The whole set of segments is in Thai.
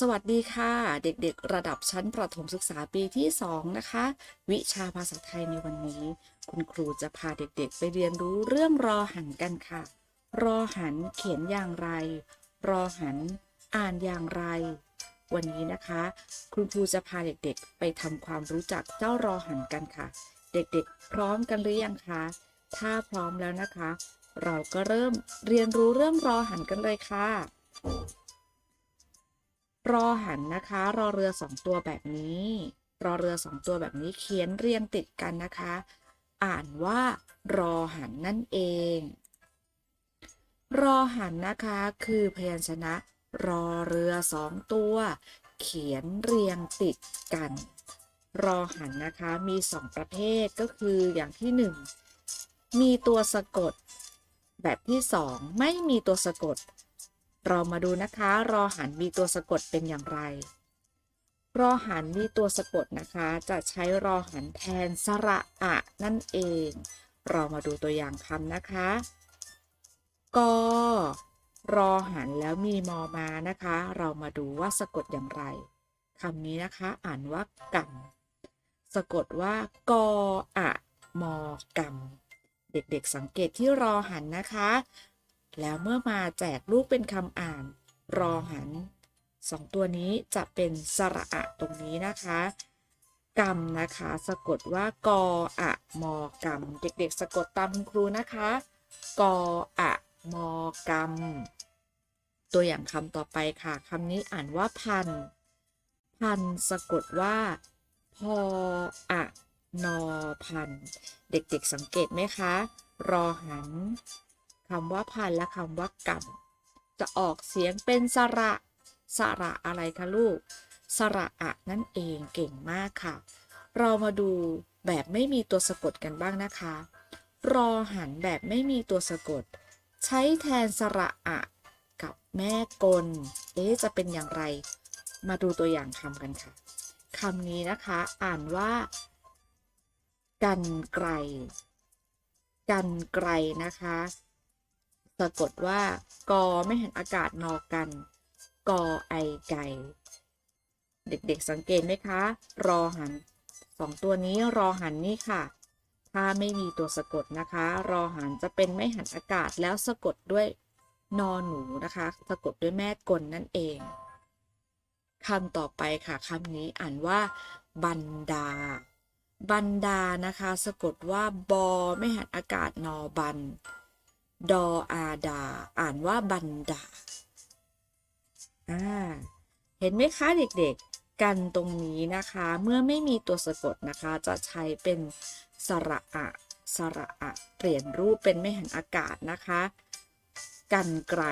สวัสดีค่ะ เด็กๆ ระดับชั้นประถมศึกษาปีที่ 2 นะคะ วิชาภาษาไทยในวันนี้ คุณครูจะพาเด็กๆ ไปเรียนรู้เรื่องรอหันกันค่ะ รอหันเขียนอย่างไร รอหันอ่านอย่างไร วันนี้นะคะ คุณครูจะพาเด็กๆ ไปทำความรู้จักเจ้ารอหันกันค่ะ เด็กๆ พร้อมกันหรือยังคะ ถ้าพร้อมแล้วนะคะ เราก็เริ่มเรียนรู้เรื่องรอหันกันเลยค่ะ รอหันนะคะ รอเรือสองตัวแบบนี้ รอเรือสองตัวแบบนี้เขียนเรียงติดกันนะคะ อ่านว่ารอหันนั่นเอง รอหันนะคะคือพยัญชนะ รอเรือสองตัว เขียนเรียงติดกัน รอหันนะคะมีสองประเภทก็คืออย่างที่หนึ่งมีตัวสะกด แบบที่สองไม่มีตัวสะกด เรามาดูนะคะ รอหันมีตัวสะกดเป็นอย่างไร รอหันมีตัวสะกดนะคะ จะใช้รอหันแทนสระอะนั่นเอง เรามาดูตัวอย่างคำนะคะกอรอหันแล้วมีมอมานะคะ เรามาดูว่าสะกดอย่างไรคำนี้นะคะ อ่านว่ากำสะกดว่ากออะมอกำเด็กๆสังเกตที่รอหันนะคะ แล้วเมื่อมาแจกรูปเป็นคำอ่าน รอหันสองตัวนี้จะเป็นสระอะตรงนี้นะคะกรรมนะคะ สะกดว่ากออะมอกรรม เด็กๆ สะกดตามคุณครูนะคะกออะมอกรรม ตัวอย่างคำต่อไปค่ะคำนี้อ่านว่าพัน พันสะกดว่าพออะนอพัน เด็กๆสังเกตไหมคะ รอหัน คำว่าพันและคำว่ากำจะออกเสียงเป็นสระสระอะไรคะลูก สระอะนั่นเองเก่งมากค่ะ เรามาดูแบบไม่มีตัวสะกดกันบ้างนะคะ รอหันแบบไม่มีตัวสะกด ใช้แทนสระอะกับแม่กล เอ๊ะจะเป็นอย่างไร มาดูตัวอย่างคำกันค่ะคำนี้นะคะอ่านว่า กันไกล กันไกลนะคะ สะกดว่ากอไม่เห็นอากาศนอกัน กอไอไก่ เด็กๆสังเกตไหมคะ รอหันสองตัวนี้รอหันนี่ค่ะ ถ้าไม่มีตัวสะกดนะคะ รอหันจะเป็นไม่หันอากาศแล้วสะกดด้วยนอหนูนะคะ สะกดด้วยแม่กลนั่นเองคำต่อไปค่ะคำนี้อ่านว่า บันดา บันดานะคะ สะกดว่าบอไม่หันอากาศนอบัน ดออาดา อ่านว่าบันดาอ่าเห็นไหมคะเด็กๆ กันตรงนี้นะคะ เมื่อไม่มีตัวสะกดนะคะ จะใช้เป็นสระอะสระอะเปลี่ยนรูปเป็นไม่หันอากาศนะคะ กันไกล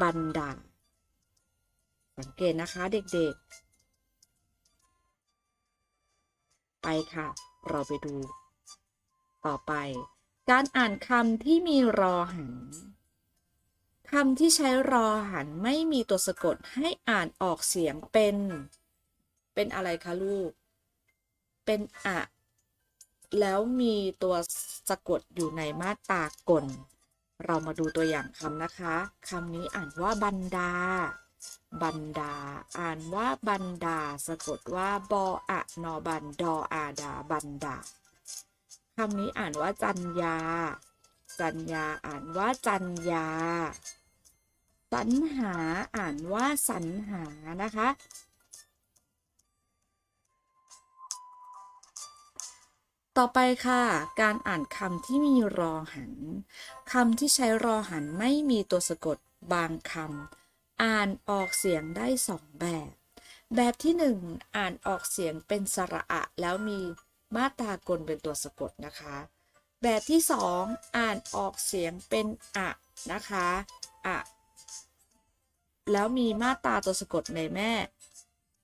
บันดา สังเกตนะคะเด็กๆ ไปค่ะ เราไปดูต่อไป การอ่านคำที่มีรอหันคำที่ใช้รอหันไม่มีตัวสะกดให้อ่านออกเสียงเป็น เป็นอะไรคะลูก เป็นอะ แล้วมีตัวสะกดอยู่ในมาตรากล เรามาดูตัวอย่างคำนะคะคำนี้อ่านว่าบันดาบันดา อ่านว่าบันดา สะกดว่าบออะนอบันดออาดาบันดา คำนี้อ่านว่าจัญญาจัญญาอ่านว่าจัญญาสรรหาอ่านว่าสรรหานะคะ ต่อไปค่ะ การอ่านคำที่มีรอหันคำที่ใช้รอหันไม่มีตัวสะกดบางคำอ่านออกเสียงได้สองแบบ แบบที่หนึ่งอ่านออกเสียงเป็นสระอะแล้วมี มาตรากลเป็นตัวสะกดนะคะ แบบที่สองอ่านออกเสียงเป็นอะนะคะอะแล้วมีมาตราตัวสะกดในแม่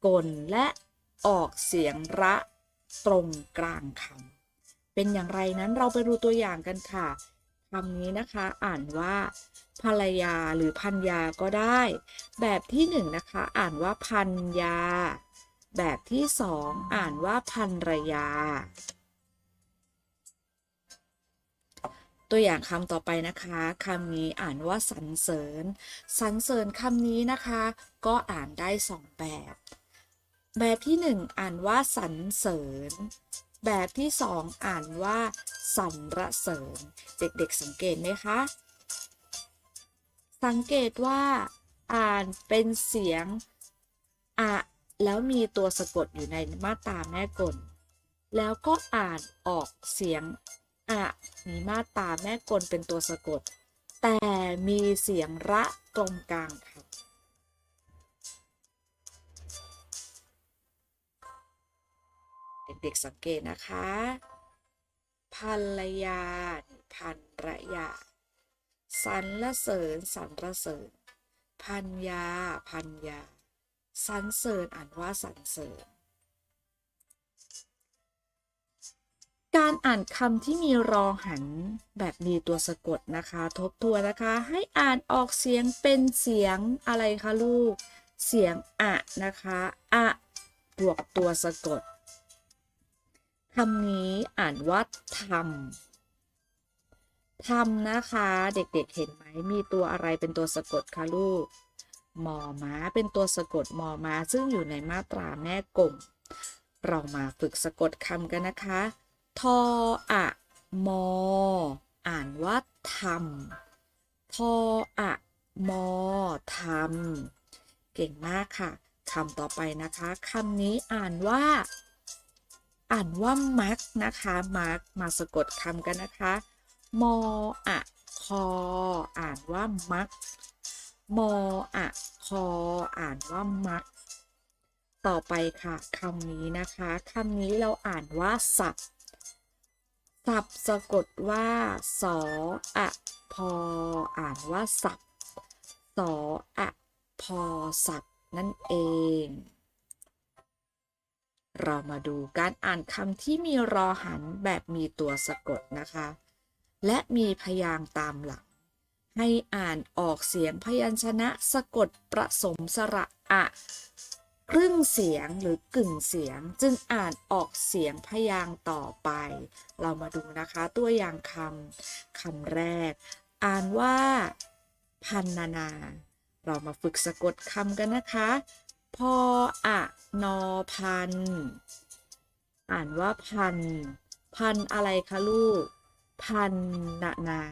กลและออกเสียงระตรงกลางคำเป็นอย่างไรนั้นเราไปดูตัวอย่างกันค่ะคำนี้นะคะอ่านว่าภรรยาหรือพันยาก็ได้ แบบที่หนึ่งนะคะอ่านว่าพันยา แบบที่สองอ่านว่าพันรยา ตัวอย่างคำต่อไปนะคะคำนี้อ่านว่าสรรเสริญสรรเสริญคำนี้นะคะ ก็อ่านได้สองแบบ แบบที่หนึ่งอ่านว่าสรรเสริญ แบบที่สองอ่านว่าสรรเสริญ เด็กๆสังเกตไหมคะ สังเกตว่า อ่านเป็นเสียงอะ แล้วมีตัวสะกดอยู่ในมาตราแม่กล แล้วก็อ่านออกเสียงอะมีมาตราแม่กลเป็นตัวสะกด แต่มีเสียงระตรงกลางค่ะเด็กๆสังเกตนะคะภรรยา พันระยาสรรเสริญสรรเสริญ พันยา พันยา สรรเสริญอ่านว่าสรรเสริญ การอ่านคำที่มีรอหันแบบมีตัวสะกดนะคะ ทบทวนนะคะ ให้อ่านออกเสียงเป็นเสียงอะไรคะลูก เสียงอะนะคะอะบวกตัวสะกดคำนี้อ่านว่าทำทำนะคะ เด็กๆเห็นไหมมีตัวอะไรเป็นตัวสะกดคะลูก มอม้า เป็นตัวสะกดมอม้า ซึ่งอยู่ในมาตราแม่กลมเรามาฝึกสะกดคำกันนะคะ ทออะมอ อ่านว่าทำทออะมอทำเก่งมากค่ะคำต่อไปนะคะคำนี้อ่านว่า อ่านว่ามักนะคะมักมาสะกดคำกันนะคะ มออะคอ อ่านว่ามัก มออะคออ่านว่ามัก ต่อไปค่ะคำนี้นะคะคำนี้เราอ่านว่าสับสับสะกดว่าสออะพออ่านว่าสับสออะพอสับนั่นเอง เรามาดูการอ่านคำที่มีรอหันแบบมีตัวสะกดนะคะ และมีพยางค์ตามหลัง ให้อ่านออกเสียงพยัญชนะสะกดประสมสระอะครึ่งเสียงหรือกึ่งเสียงจึงอ่านออกเสียงพยางต่อไป เรามาดูนะคะตัวอย่างคำคำแรก อ่านว่า พันนานา เรามาฝึกสะกดคำกันนะคะ พออะนอพัน อ่านว่าพัน พันอะไรคะลูก พันนานา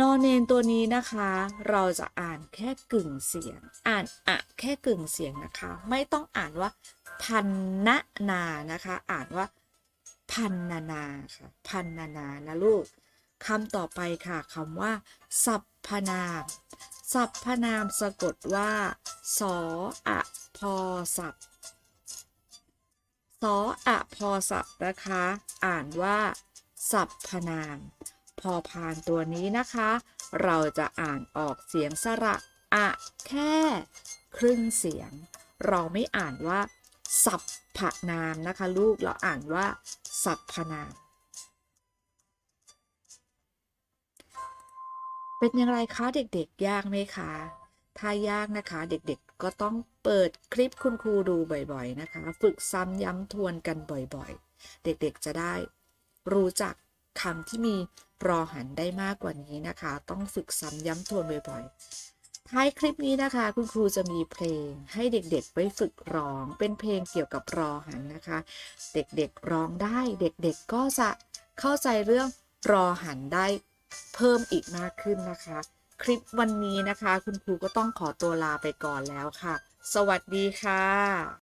นอนเนนตัวนี้นะคะ เราจะอ่านแค่กึ่งเสียง อ่านอะแค่กึ่งเสียงนะคะ ไม่ต้องอ่านว่า พันนะนานะคะ อ่านว่า พันนานาค่ะพันนานานะลูกคำต่อไปค่ะคำว่าสรรพนามสรรพนามสะกดว่า สออะพอสับสออะพอสับนะคะ อ่านว่าสรรพนาม อพานตัวนี้นะคะ เราจะอ่านออกเสียงสระอะแค่ครึ่งเสียง เราไม่อ่านว่าสัพพนามนะคะ ลูกเราอ่านว่าสัพพนาม เป็นอย่างไรคะเด็กๆ ยากไหมคะ ถ้ายากนะคะเด็กๆก็ต้องเปิดคลิปคุณครูดูบ่อยๆนะคะ ฝึกซ้ำย้ำทวนกันบ่อยๆ เด็กๆจะได้รู้จักคำที่มี รอหันได้มากกว่านี้นะคะ ต้องฝึกซ้ำย้ำทวนบ่อยๆ ท้ายคลิปนี้นะคะ คุณครูจะมีเพลงให้เด็กๆ ไปฝึกร้อง เป็นเพลงเกี่ยวกับรอหันนะคะ เด็กๆร้องได้ เด็กๆก็จะเข้าใจเรื่องรอหันได้เพิ่มอีกมากขึ้นนะคะ คลิปวันนี้นะคะ คุณครูก็ต้องขอตัวลาไปก่อนแล้วค่ะ สวัสดีค่ะ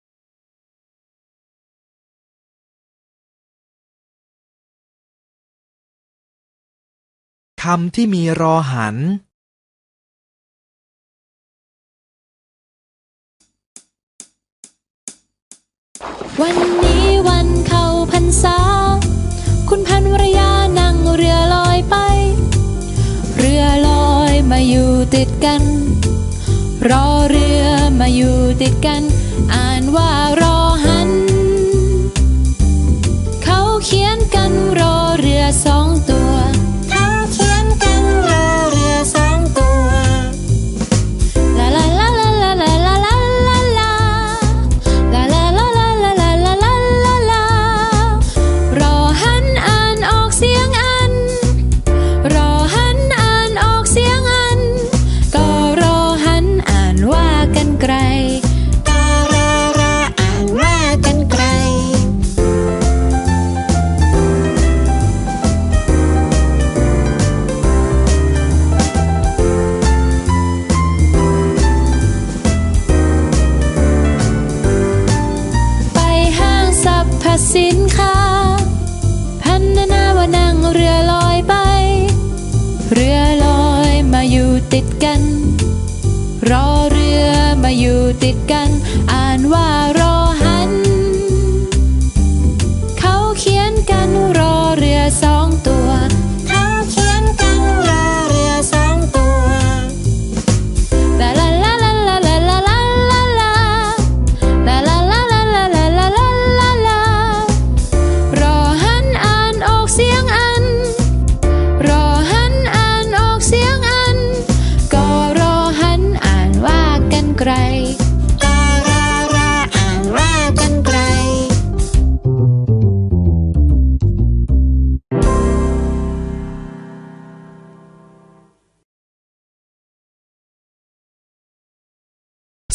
คำที่มีรอหันวันนี้วันเข้าพรรษา คุณพันวรยานั่งเรือลอยไป เรือลอยมาอยู่ติดกัน รอเรือมาอยู่ติดกัน อ่านว่ารอ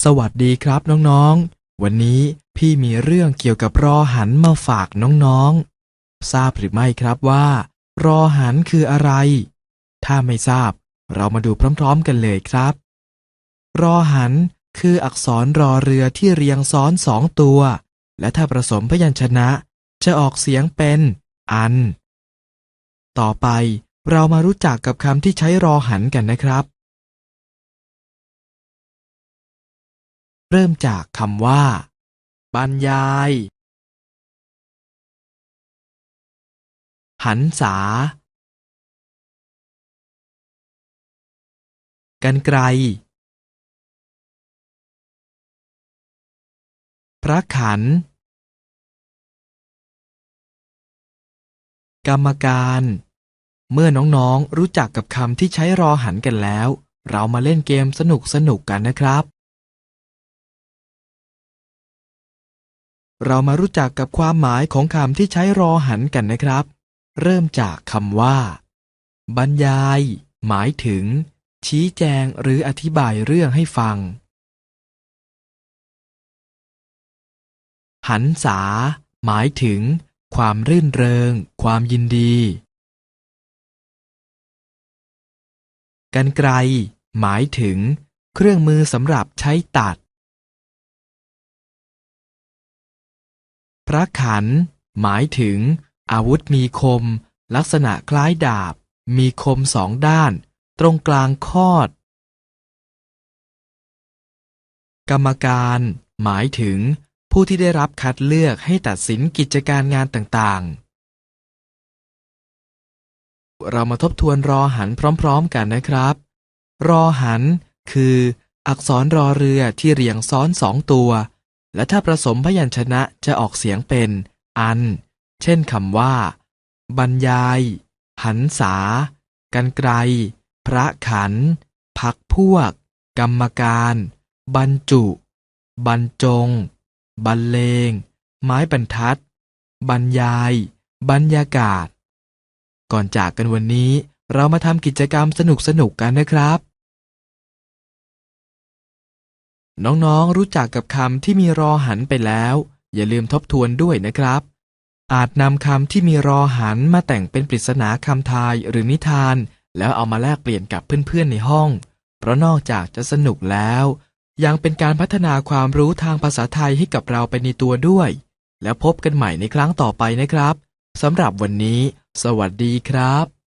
สวัสดีครับน้องๆ วันนี้พี่มีเรื่องเกี่ยวกับรอหันมาฝากน้องๆ ทราบหรือไม่ครับว่า รอหันคืออะไร ถ้าไม่ทราบ เรามาดูพร้อมๆกันเลยครับ รอหันคืออักษรรอเรือที่เรียงซ้อนสองตัว และถ้าผสมพยัญชนะ จะออกเสียงเป็น อัน ต่อไปเรามารู้จักกับคำที่ใช้รอหันกันนะครับ เริ่มจากคำว่า บรรยาย หันษา กันไกล พระขัน กรรมการ เมื่อน้องๆรู้จักกับคำที่ใช้รอหันกันแล้ว เรามาเล่นเกมสนุกๆกันนะครับ เรามารู้จักกับความหมายของคำที่ใช้รอหันกันนะครับ เริ่มจากคำว่า บรรยาย หมายถึง ชี้แจงหรืออธิบายเรื่องให้ฟัง หันษา หมายถึง ความรื่นเริง ความยินดี กันไกล หมายถึง เครื่องมือสำหรับใช้ตัด พระขัน หมายถึง อาวุธมีคม ลักษณะคล้ายดาบ มีคมสองด้าน ตรงกลางคอด กรรมการ หมายถึง ผู้ที่ได้รับคัดเลือกให้ตัดสินกิจการงานต่างๆ เรามาทบทวนรอหันพร้อมๆกันนะครับ รอหัน คือ อักษรรอเรือที่เรียงซ้อนสองตัว และถ้าผสมพยัญชนะจะออกเสียงเป็น อัน เช่นคำว่า บรรยาย หันษา กันไกล พระขัน พักพวก กรรมการ บรรจุ บรรจง บรรเลง ไม้บรรทัด บรรยาย บรรยากาศ ก่อนจากกันวันนี้เรามาทำกิจกรรมสนุกๆกันนะครับ น้องๆ รู้จักกับคำที่มีรอหันไปแล้ว อย่าลืมทบทวนด้วยนะครับ อาจนำคำที่มีรอหันมาแต่งเป็นปริศนาคำทายหรือนิทาน แล้วเอามาแลกเปลี่ยนกับเพื่อนๆในห้อง เพราะนอกจากจะสนุกแล้ว ยังเป็นการพัฒนาความรู้ทางภาษาไทยให้กับเราไปในตัวด้วย แล้วพบกันใหม่ในครั้งต่อไปนะครับสำหรับวันนี้ สวัสดีครับ